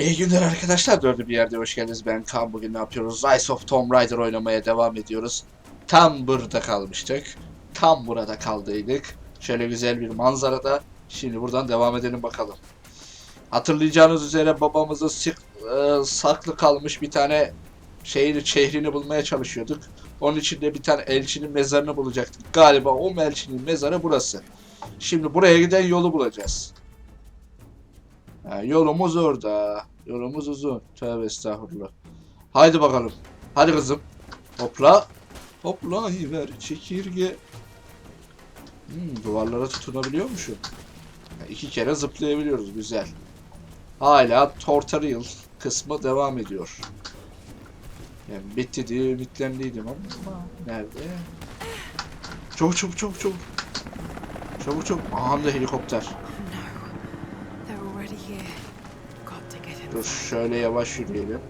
İyi günler arkadaşlar. Dördü bir yerde hoş geldiniz. Ben Kaan. Bugün ne yapıyoruz? Rise of Tomb Raider oynamaya devam ediyoruz. Tam burada kalmıştık. Tam burada kaldıydık. Şöyle güzel bir manzarada. Şimdi buradan devam edelim bakalım. Hatırlayacağınız üzere babamızın sık, e, saklı kalmış bir tane şeyini, şehrini bulmaya çalışıyorduk. Onun için de bir tane elçinin mezarını bulacaktık. Galiba o elçinin mezarı burası. Şimdi buraya giden yolu bulacağız. Ha, yolumuz orada. Yolumuz uzun. Tövbe estağfurullah. Haydi bakalım. Hadi kızım. Hopla. Hopla ver çekirge. Hmm, duvarlara tutunabiliyormuşum. Ha, iki kere zıplayabiliyoruz. Güzel. Hala tutorial kısmı devam ediyor. Yani bitti diye ümitlendiydim ama nerede? Çabuk çabuk çabuk çabuk. Çabuk çabuk. Aha helikopter. Dur şöyle yavaş yürüyelim.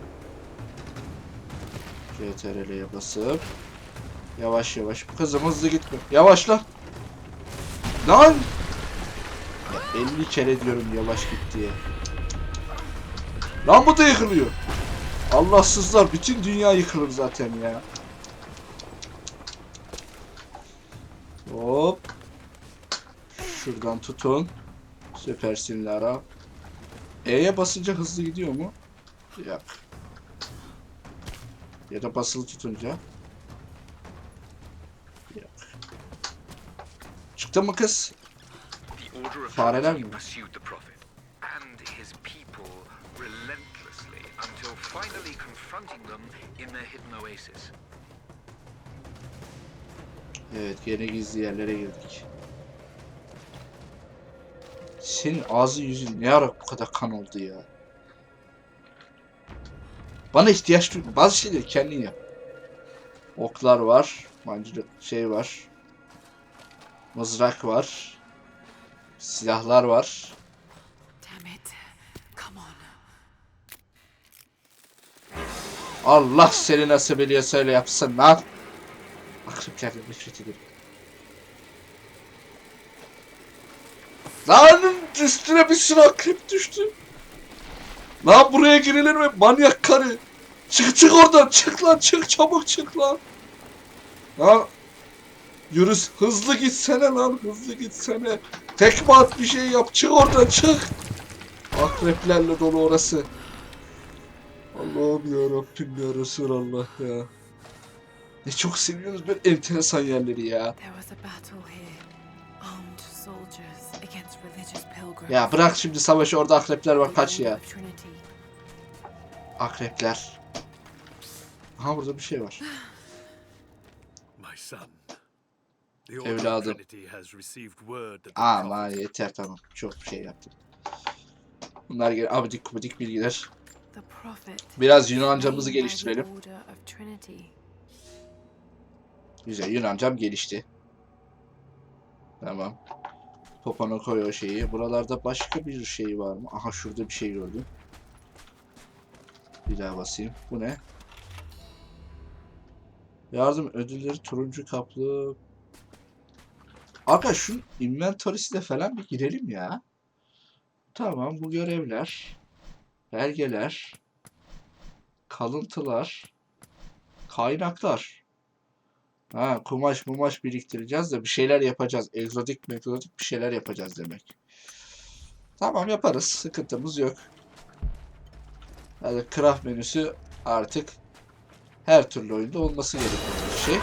CTRL'ye basıp yavaş yavaş. Kızım hızlı gitme. Yavaş lan. Lan! Ya 50 kere diyorum yavaş git diye. Lan bu da yıkılıyor. Allahsızlar bütün dünya yıkılır zaten ya. Hop. Şuradan tutun. Süpersin Lara. E'ye basınca hızlı gidiyor mu? Yok. Ya da basılı tutunca. Yok. Çıktı mı kız? Fareler oasis. Evet gene gizli yerlere girdik. Senin ağzı yüzün ne ara bu kadar kan oldu ya? Bana ihtiyaç duyma. Bazı şeyleri kendin yap. Oklar var. Mancınık şey var. Mızrak var. Silahlar var. Allah seni nasıl biliyorsa öyle yapsın lan. Akreplerden nefret ederim. Lan üstüne bir sürü akrep düştü. Lan buraya girilir mi? Manyak karı. Çık çık oradan çık lan çık çabuk çık lan. Lan yürü hızlı gitsene lan hızlı gitsene. Tekme at bir şey yap çık oradan çık. Akreplerle dolu orası. Allah'ım ya Rabbim ya Resulallah ya. Ne çok seviyoruz böyle enteresan yerleri ya. Ya bırak şimdi savaşı orada akrepler var kaç ya. Akrepler. Aha burada bir şey var. Evladım. of Trinity has received word that the Ama prophet yeter tamam. Çok şey yaptım. Bunlar gene abidik kubidik bilgiler. Biraz Yunancamızı geliştirelim. Güzel Yunancam gelişti. Tamam. Popona koy o şeyi. Buralarda başka bir şey var mı? Aha şurada bir şey gördüm. Bir daha basayım. Bu ne? Yardım ödülleri turuncu kaplı. Aga şu inventory'sine falan bir girelim ya. Tamam bu görevler. Belgeler. Kalıntılar. Kaynaklar. Ha kumaş mumaş biriktireceğiz de bir şeyler yapacağız. Egzotik megzotik bir şeyler yapacağız demek. Tamam yaparız. Sıkıntımız yok. Yani craft menüsü artık her türlü oyunda olması gereken bir şey.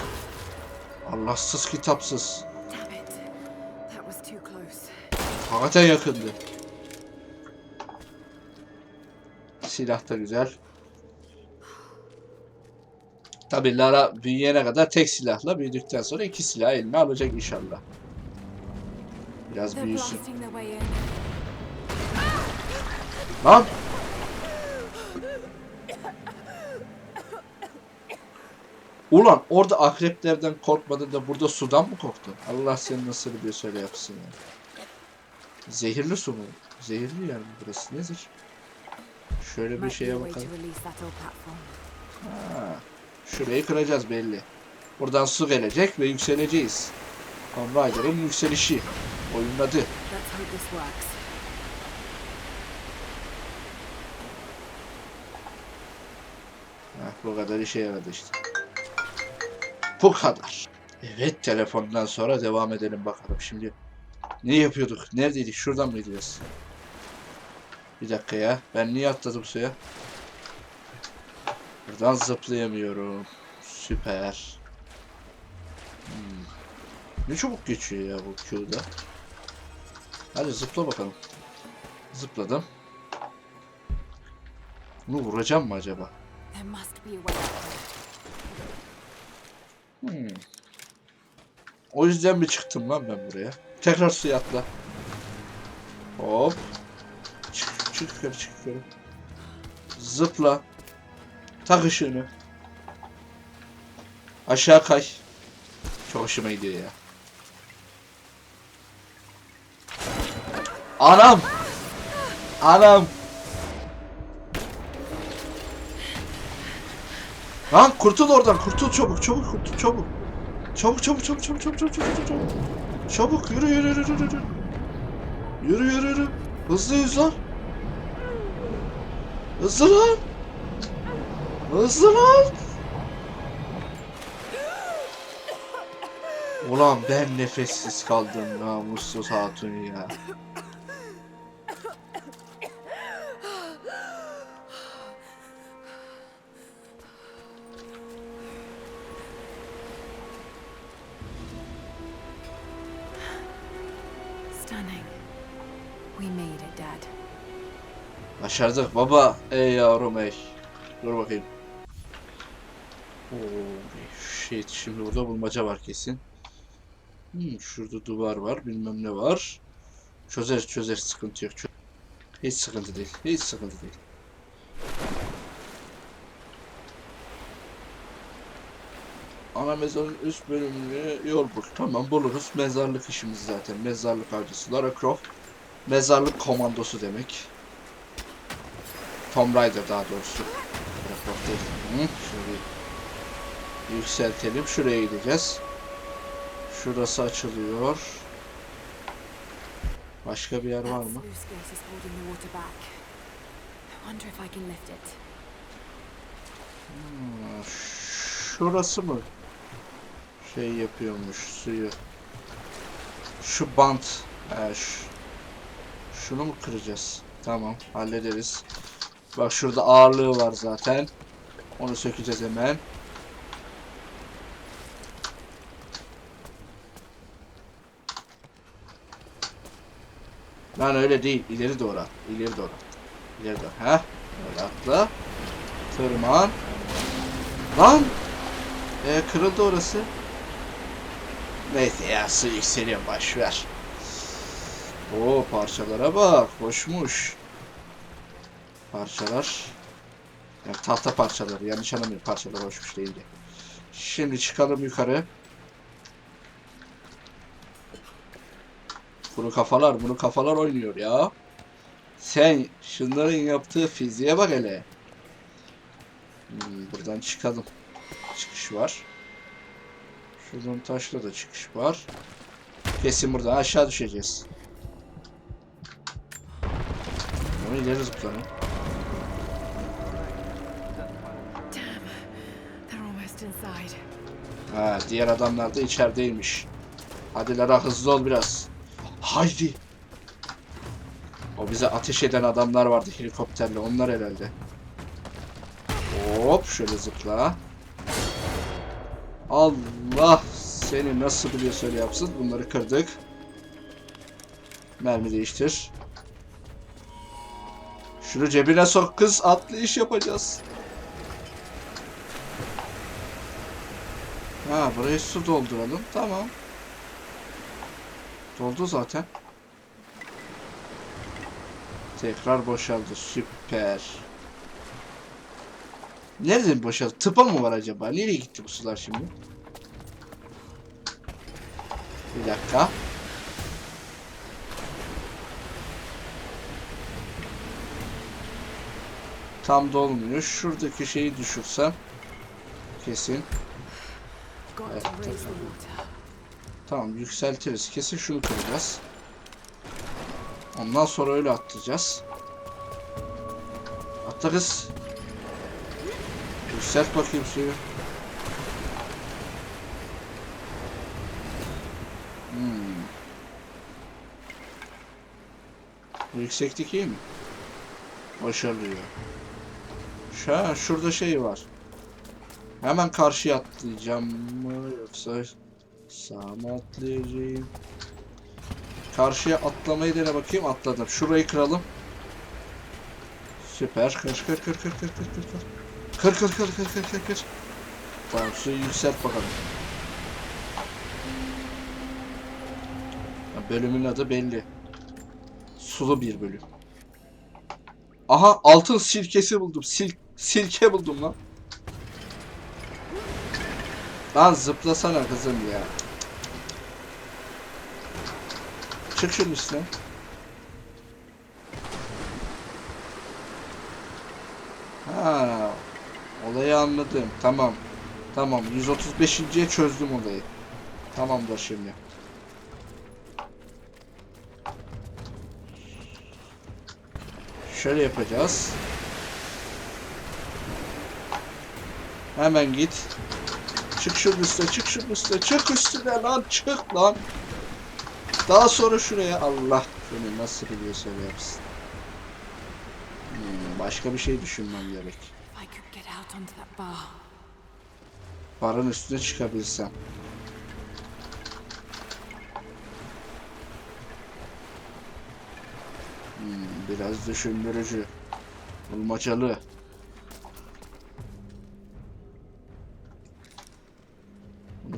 Allahsız kitapsız. Hakikaten yakındı. Silah da güzel. Tabi Lara büyüyene kadar tek silahla büyüdükten sonra iki silah eline alacak inşallah. Biraz büyüsün. Lan! Ulan orada akreplerden korkmadın da burada sudan mı korktun? Allah seni nasıl bir söyle yapsın ya. Zehirli su mu? Zehirli yer mi burası? Nedir? Şöyle bir şeye bakalım. Ha, şurayı kıracağız belli. Buradan su gelecek ve yükseleceğiz. Tomb Raider'ın yükselişi. Oyunun adı. Heh, bu kadar işe yaradı işte. Bu kadar. Evet telefondan sonra devam edelim bakalım şimdi. Ne yapıyorduk? Neredeydik? Şuradan mı gidiyoruz? Bir dakika ya. Ben niye atladım suya? Buradan zıplayamıyorum. Süper. Hmm. Ne çabuk geçiyor ya bu Q'da. Hadi zıpla bakalım. Zıpladım. Bunu vuracağım mı acaba? Hmm. O yüzden mi çıktım lan ben buraya? Tekrar suya atla. Hop. Çık, çık yukarı çık yukarı. Zıpla. Tak ışığını. Aşağı kay. Çok hoşuma gidiyor ya. Anam! Anam! Lan kurtul oradan kurtul çabuk çabuk kurtul çabuk. Çabuk çabuk çabuk çabuk çabuk çabuk çabuk çabuk. Çabuk yürü yürü yürü yürü yürü. Yürü yürü. Hızlı lan. Hızlı lan. Hızlı lan. Ulan ben nefessiz kaldım namussuz hatun ya. Stunning. We made it, Dad. Başardık baba. Ey yavrum ey. Dur bakayım. Shit şimdi burada bulmaca var kesin. Hmm, şurada duvar var bilmem ne var. Çözer çözer sıkıntı yok. Çö- Hiç sıkıntı değil. Hiç sıkıntı değil. Ana mezarın üst bölümüne yol bul. Tamam buluruz. Mezarlık işimiz zaten. Mezarlık avcısı. Lara Croft. Mezarlık komandosu demek. Tomb Raider daha doğrusu. Lara Croft değil. Hı, şöyle yükseltelim. Şuraya gideceğiz. Şurası açılıyor. Başka bir yer var mı? Ha, Şurası mı? Şey yapıyormuş suyu. Şu bant. He, şu- Şunu mu kıracağız? Tamam hallederiz. Bak şurada ağırlığı var zaten. Onu sökeceğiz hemen. Lan öyle değil. İleri doğru at. İleri doğru at. İleri doğru. Heh. Öyle atla. Tırman. Lan! E, kırıldı orası. Neyse ya su yükseliyor başver. Oo parçalara bak. Hoşmuş. Parçalar. Yani tahta parçaları. Yanlış anlamayın. Parçalar hoşmuş değildi. Şimdi çıkalım yukarı. Bunu kafalar, bunu kafalar oynuyor ya. Sen şunların yaptığı fiziğe bak hele. Hmm, buradan çıkalım. Çıkış var. Şuradan taşla da çıkış var. Kesin buradan aşağı düşeceğiz. Onu ileri zıplayalım. Ha, diğer adamlar da içerideymiş. Hadi Lara hızlı ol biraz. Haydi. O bize ateş eden adamlar vardı helikopterle. Onlar herhalde. Hop şöyle zıpla. Allah seni nasıl biliyorsa öyle yapsın. Bunları kırdık. Mermi değiştir. Şunu cebine sok kız. Atlayış yapacağız. Ha buraya su dolduralım. Tamam. Doldu zaten. Tekrar boşaldı. Süper. Nereden boşaldı? Tıpa mı var acaba? Nereye gitti bu sular şimdi? Bir dakika. Tam dolmuyor. Şuradaki şeyi düşürsem kesin. Evet, to raise the tabii. water. Tamam yükseltiriz. Kesin şunu kıracağız. Ondan sonra öyle atlayacağız. Atla kız. Yükselt bakayım suyu. Hmm. Bu yükseklik iyi mi? Başarılı ya. Şu an şurada şey var. Hemen karşıya atlayacağım mı yoksa atlayacağım? Karşıya atlamayı dene bakayım atladım. Şurayı kıralım. Süper. Kır kır kır kır kır kır kır kır. Kır kır kır kır kır kır kır. Tamam suyu yükselt bakalım. Bölümün adı belli. Sulu bir bölüm. Aha altın sirkesi buldum. Sil silke buldum lan. Lan zıplasana kızım ya. Çık şunun üstüne. Ha, olayı anladım. Tamam. Tamam. 135.ye çözdüm olayı. Tamamdır şimdi. Şöyle yapacağız. Hemen git. Çık şunun üstüne, çık şunun üstüne, çık üstüne lan, çık lan. Daha sonra şuraya Allah seni nasıl biliyorsa öyle yapsın. Hmm, başka bir şey düşünmem gerek. Barın üstüne çıkabilsem. Hmm, biraz düşündürücü. Bulmacalı.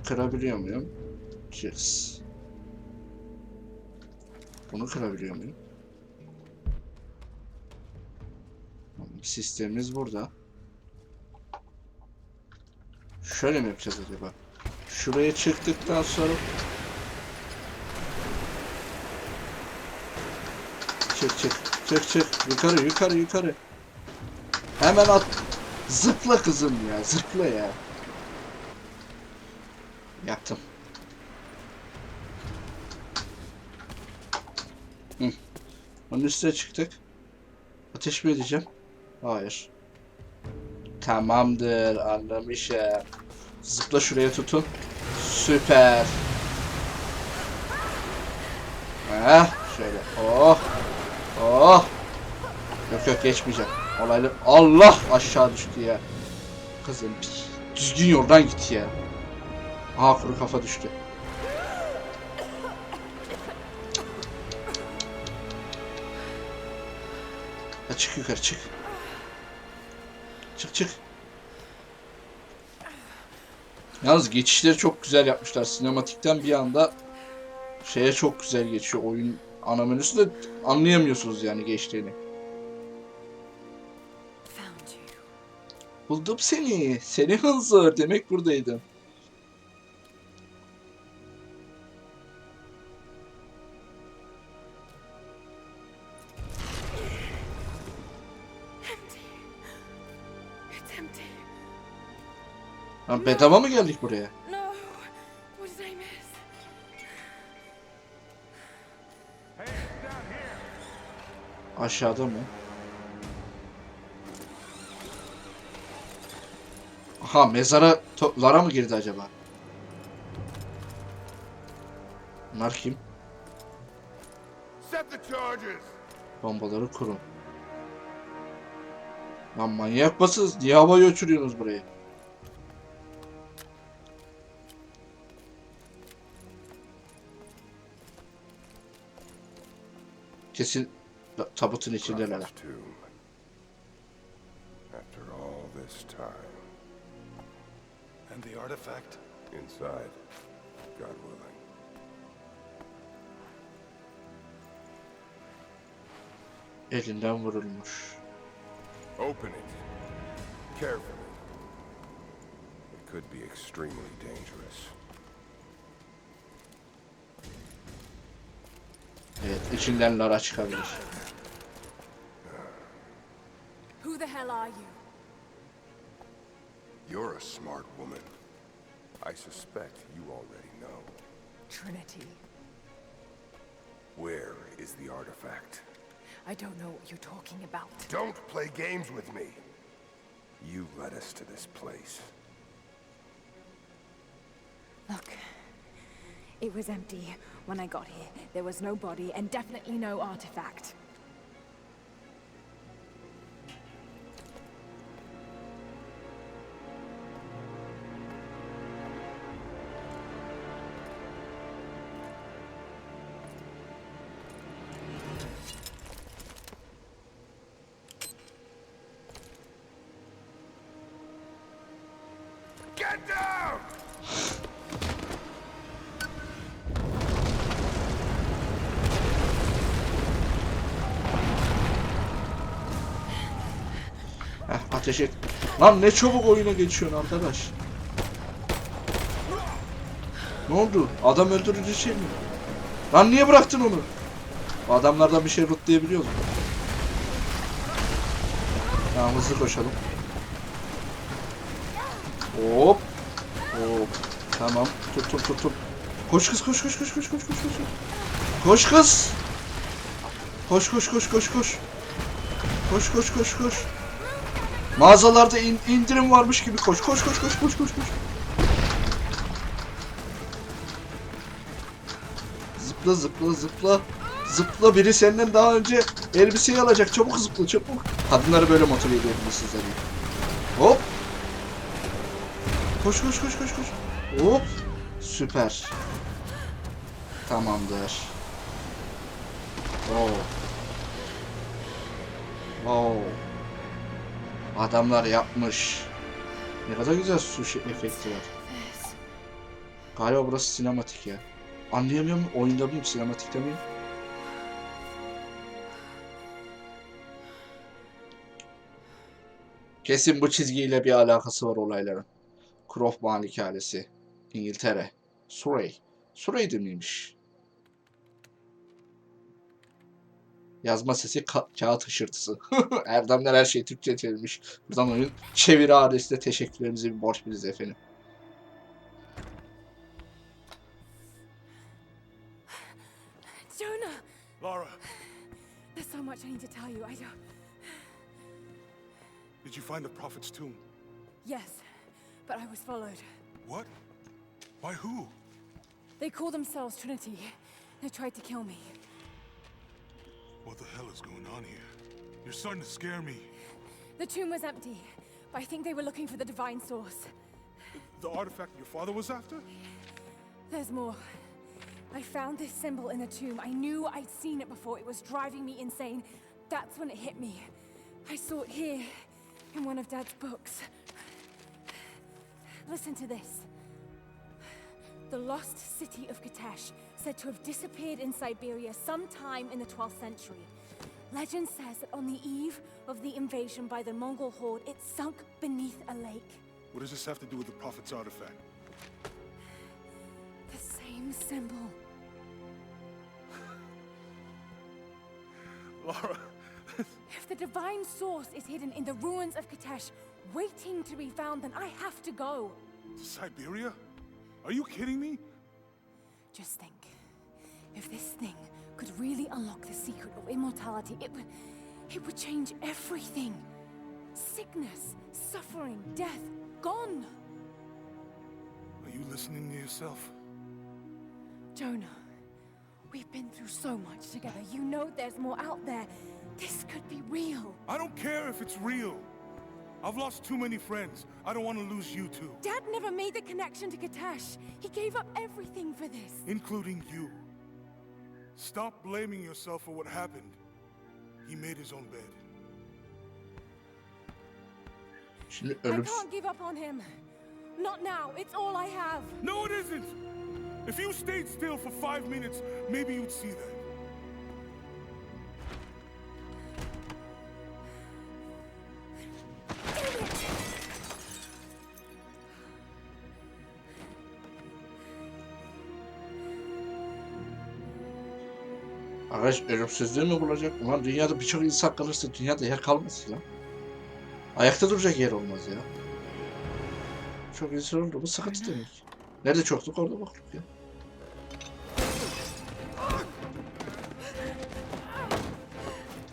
Kırabiliyor muyum? Yes. Bunu kırabiliyor muyum? Sistemimiz burada. Şöyle mi yapacağız acaba? Şuraya çıktıktan sonra Çık çık çık çık yukarı yukarı yukarı Hemen at Zıpla kızım ya zıpla ya Yaptım Hı. Onun üstüne çıktık Ateş mi edeceğim? Hayır Tamamdır anlamışım. Zıpla şuraya tutun. Süper. Heh, şöyle. Oh. Oh. Yok yok geçmeyeceğim. Olaylı. Allah aşağı düştü ya. Kızım düzgün yoldan git ya. Aha kuru kafa düştü. Ha, çık yukarı çık. Çık çık. Yalnız geçişleri çok güzel yapmışlar. Sinematikten bir anda şeye çok güzel geçiyor. Oyun ana menüsünde anlayamıyorsunuz yani geçtiğini. Buldum seni. Seni hınzır. Demek buradaydın. Ha, bedava mı geldik buraya? Aşağıda mı? Aha mezara Lara mı girdi acaba? Bunlar kim? Bombaları kurun. Lan manyak mısınız? Niye havaya uçuruyorsunuz burayı? Kesin ta- tabutun içindeler. After all this time. And the artifact? Inside. God willing. Elinden vurulmuş. Open it. Carefully. It could be extremely dangerous. Evet, içinden Lara çıkabilir. Who the hell are you? You're a smart woman. I suspect you already know. Trinity. Where is the artifact? I don't know what you're talking about. Don't play games with me. You led us to this place. Look, it was empty when I got here. There was no body and definitely no artifact. Get down! Et. Lan ne çabuk oyuna geçiyorsun arkadaş. Ne oldu? Adam öldürücü şey mi? Lan niye bıraktın onu? Adamlardan bir şey lootlayabiliyoruz mu? Tamam hızlı koşalım. Hop. Hop. Tamam. Tut tut tut tut. Koş kız koş koş koş koş koş koş koş. Koş kız. Koş koş koş koş koş. Koş koş koş koş. Mağazalarda in- indirim varmış gibi koş koş koş koş koş koş koş. Zıpla zıpla zıpla. Zıpla biri senden daha önce elbiseyi alacak. Çabuk zıpla çabuk. Kadınları böyle motive edebilirsiniz tabii. Hop. Koş koş koş koş koş. Hop. Süper. Tamamdır. Oh. Oh. Adamlar yapmış. Ne kadar güzel su şey- efekti var. Galiba burası sinematik ya. Anlayamıyorum oyunda mıyım sinematikte miyim? Kesin bu çizgiyle bir alakası var olayların. Croft Malikanesi. İngiltere. Surrey. Surrey'de miymiş? Yazma sesi ka- kağıt hışırtısı. Erdemler her şey Türkçe çevirmiş. Buradan oyun çeviri adresine teşekkürlerimizi bir borç biliriz efendim. Jonah! Lara, There's so much I need to tell you. I don't. did you find the Prophet's tomb? Yes, but I was followed. What? By who? They call themselves Trinity. They tried to kill me. What the hell is going on here? You're starting to scare me. The tomb was empty, but I think they were looking for the divine source. The artifact your father was after? There's more. I found this symbol in the tomb. I knew I'd seen it before. It was driving me insane. That's when it hit me. I saw it here, in one of Dad's books. Listen to this. The lost city of Katesh, said to have disappeared in Siberia sometime in the 12th century. Legend says that on the eve of the invasion by the Mongol horde, it sunk beneath a lake. What does this have to do with the Prophet's artifact? The same symbol. Laura. If the divine source is hidden in the ruins of Katesh, waiting to be found, then I have to go. To Siberia? Are you kidding me? Just think. If this thing could really unlock the secret of immortality, it would. it would change everything. Sickness, suffering, death, gone. Are you listening to yourself? Jonah, we've been through so much together. You know there's more out there. This could be real. I don't care if it's real. I've lost too many friends. I don't want to lose you too, Dad never made the connection to Katesh. He gave up everything for this. including you. Stop blaming yourself for what happened. He made his own bed. Şimdi I ölüm can't give up on him. Not now. It's all I have. No, it isn't! If you stayed still for five minutes, maybe you'd see that. Arkadaş ölümsüzlüğü mü bulacak? Ulan dünyada birçok insan kalırsa dünyada yer kalmaz lan. Ayakta duracak yer olmaz ya. Çok insan oldu. Bu sıkıntı demek. Nerede çokluk orada bokluk ya.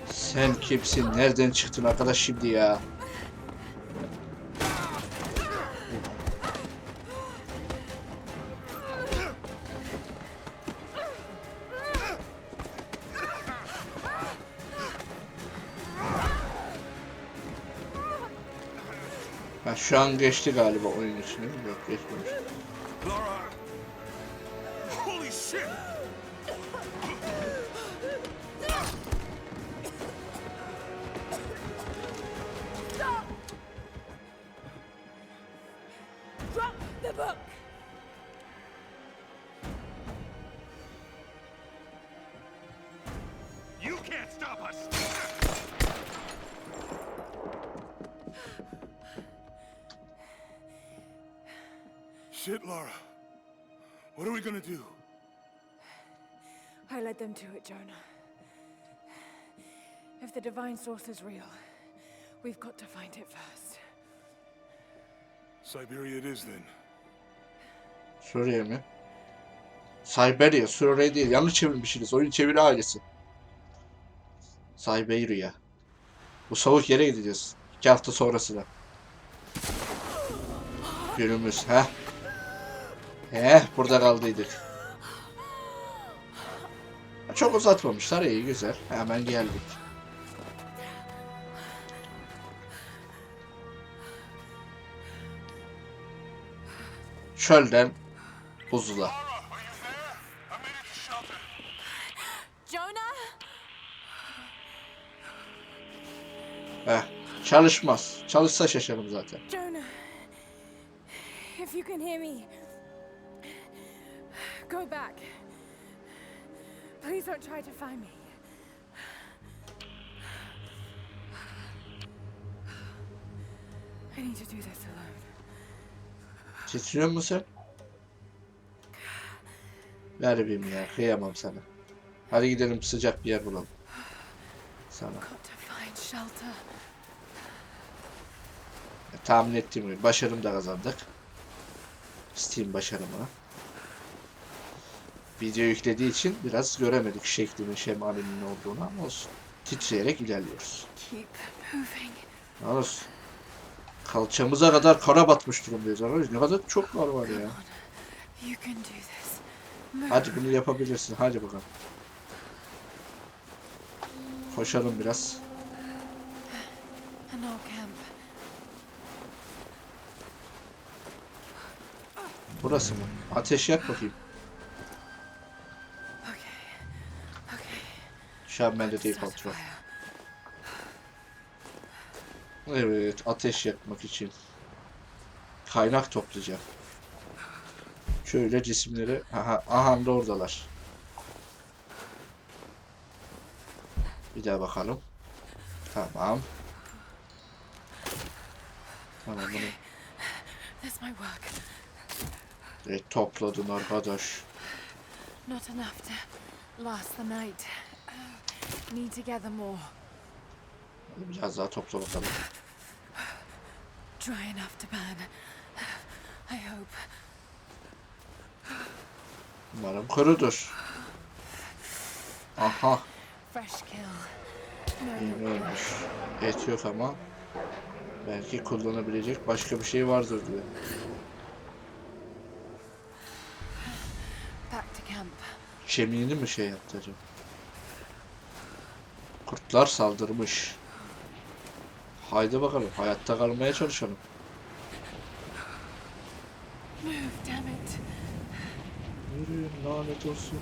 Sen kimsin? Nereden çıktın arkadaş şimdi ya? Şu an geçti galiba oyun içine. Yok geçmemiş. Drop the book! Shit, Lara. What are we gonna do? I led them to it, Jonah. If the divine source is real, we've got to find it first. Siberia it is then. Suriye mi? Siberia, Suriye değil. Yanlış çevirmişsiniz. Oyun çeviri ailesi. Siberia. Bu soğuk yere gideceğiz. İki hafta sonrasına. Günümüz. Heh. Heh, burada kaldıydık. Çok uzatmamışlar. iyi güzel. Hemen geldik. Çölden buzula. Heh. Çalışmaz. Çalışsa şaşarım zaten. Jonah, if you can hear me, go back. Please don't try to find me. I need to do this alone. Titriyor musun sen? Garibim ya. Kıyamam sana. Hadi gidelim sıcak bir yer bulalım. Sana. Got to find shelter. Tahmin ettiğim gibi başarım da kazandık. Steam başarımı. Video yüklediği için biraz göremedik şeklinin şemalinin olduğunu ama olsun. Titreyerek ilerliyoruz. Yalnız kalçamıza kadar kara batmış durumdayız arkadaşlar. Ne kadar çok kar var ya. Hadi bunu yapabilirsin. Hadi bakalım. Koşalım biraz. Burası mı? Ateş yak bakayım. A kontrol. fire. Evet, ateş yakmak için kaynak toplayacağım. Şöyle cisimleri, aha, aha da oradalar. Bir daha bakalım. Tamam. Tamam bunu evet, topladın arkadaş. Not enough to last the night. Need to gather more. Biraz daha topla bakalım. Dry enough to burn. I hope. Umarım kurudur. Aha, Fresh kill. Yemeğiymiş. Et yok ama belki kullanabilecek başka bir şey vardır diyor. back to camp. Kemiğini mi şey yaptı acaba? Kurtlar saldırmış. Haydi bakalım hayatta kalmaya çalışalım. Yürüyün lanet olsun.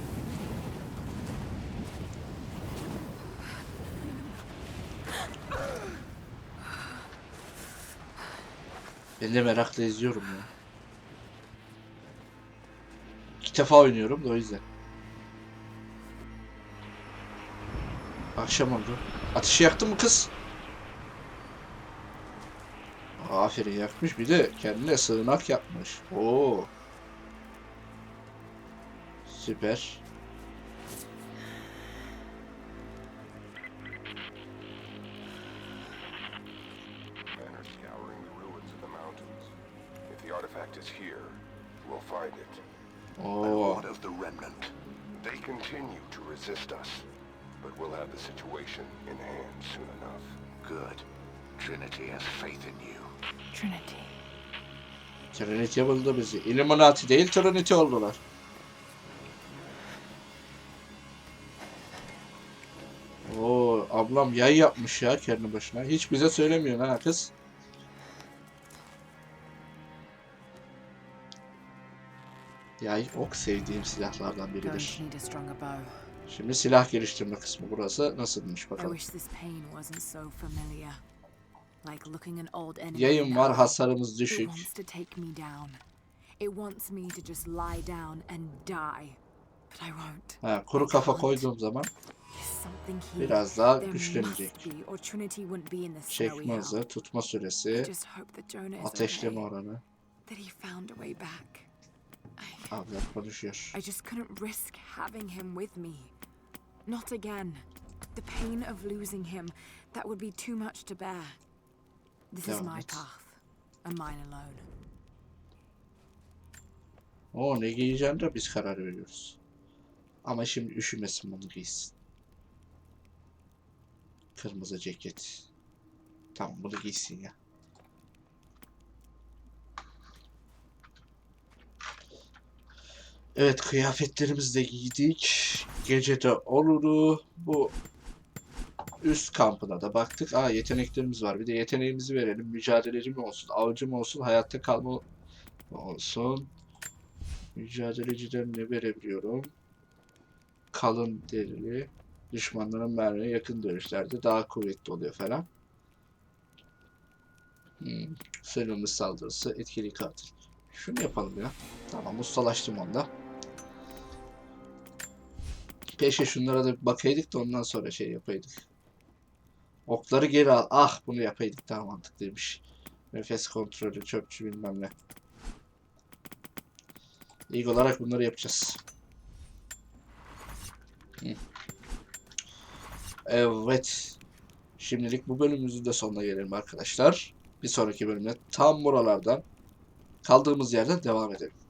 Ben de merakla izliyorum ya. İlk defa oynuyorum da o yüzden. Akşam oldu. Ateşi yaktı mı kız? Aferin yakmış. Bir de kendine sığınak yapmış. Oo. Süper. Oo. What of the remnant? They continue to resist us, but we'll have the situation in hand soon enough. Good. Trinity has faith in you. Trinity. Trinity buldu bizi. Illuminati değil Trinity oldular. Oo ablam yay yapmış ya kendi başına. Hiç bize söylemiyor ha kız. Yay ok sevdiğim silahlardan biridir. Şimdi silah geliştirme kısmı burası. Nasılmış bakalım. Yayın var, hasarımız düşük. Ha, kuru kafa koyduğum zaman biraz daha güçlenecek. Çekme hızı, tutma süresi, ateşleme oranı. That he found a way back. Abla konuşuyor. I just couldn't risk having him with me. Not again. The pain of losing him, that would be too much to bear. This is my path, and mine alone. O ne giyeceğine de biz karar veriyoruz. Ama şimdi üşümesin bunu giysin. Kırmızı ceket. Tamam bunu giysin ya. Evet kıyafetlerimizi de giydik. Gece de oluru. Bu üst kampına da baktık. Aa yeteneklerimiz var. Bir de yeteneğimizi verelim. Mücadeleci mi olsun, avcı mı olsun, hayatta kalma olsun. Mücadeleciden ne verebiliyorum? Kalın derili. Düşmanların mermiye yakın dövüşlerde daha kuvvetli oluyor falan. Hmm. Sönümlü saldırısı, etkili katil. Şunu yapalım ya. Tamam ustalaştım onda. Keşke şunlara da bakaydık da ondan sonra şey yapaydık. Okları geri al. Ah bunu yapaydık daha mantıklıymış. Nefes kontrolü, çöpçü bilmem ne. İlk olarak bunları yapacağız. Evet. Şimdilik bu bölümümüzün de sonuna gelelim arkadaşlar. Bir sonraki bölümde tam buralardan kaldığımız yerden devam edelim.